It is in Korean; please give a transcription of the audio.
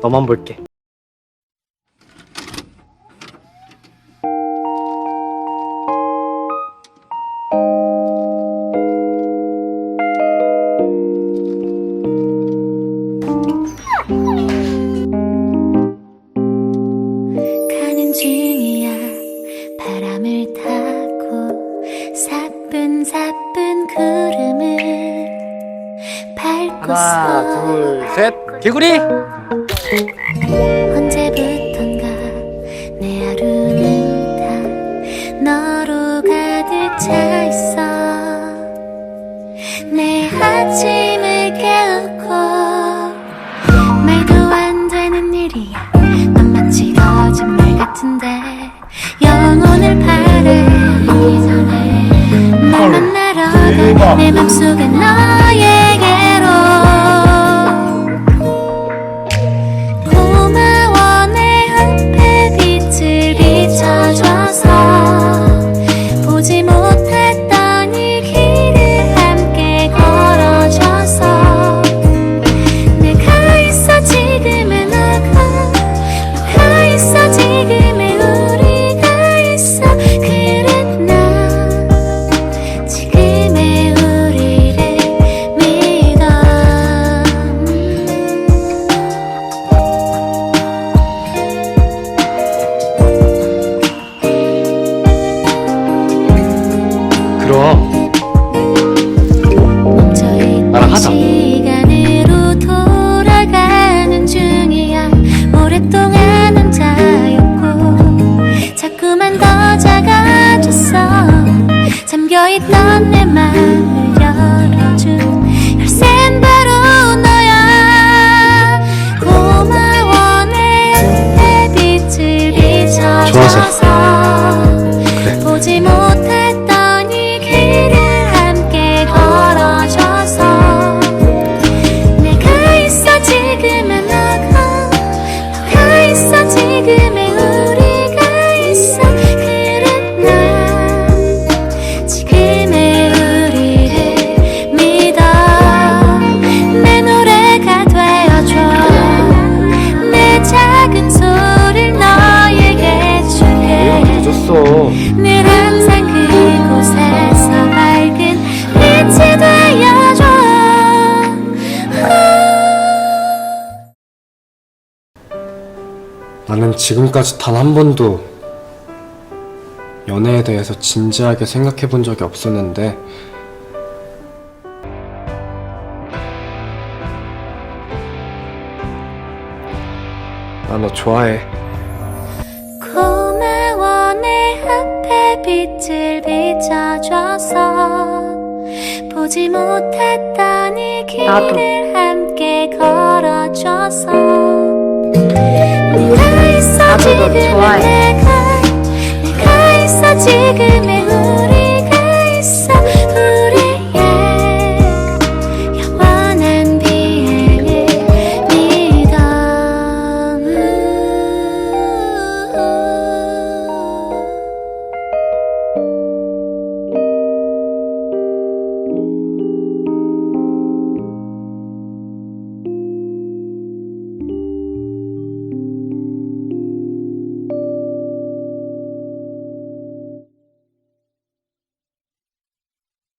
너만 볼게. 가는 중이야 바람을 타고 사뿐사뿐 구름을 밟고서 하나, 둘, 셋. 개구리. 언제부턴가 내 하루는 다 너로 가득 차 있어. 내 아침을 깨우고 말도 안 되는 일이야. 넌 마치 거짓말 같은데 영혼을 바라기 전에 날 만나러 가내 맘속에 너 하자. 시간으로 돌아가는 중이야. 오랫동안 혼자였고 자꾸만 더 작아졌어. 잠겨있던 내 맘을 열어준 열쇠는 바로 너야. 고마워 내 빛을 비춰줘서 늦었어. 늘 항상 그곳에서 밝은 빛이 되어줘 나는 지금까지 단 한 번도 연애에 대해서 진지하게 생각해 본 적이 없었는데 나 너 좋아해. 비춰줘서 보지 못했던 이 나도. 길을 함께 걸어줘서 내가 있어 나도 너 지금의 좋아해. 내가 내가 있어 지금의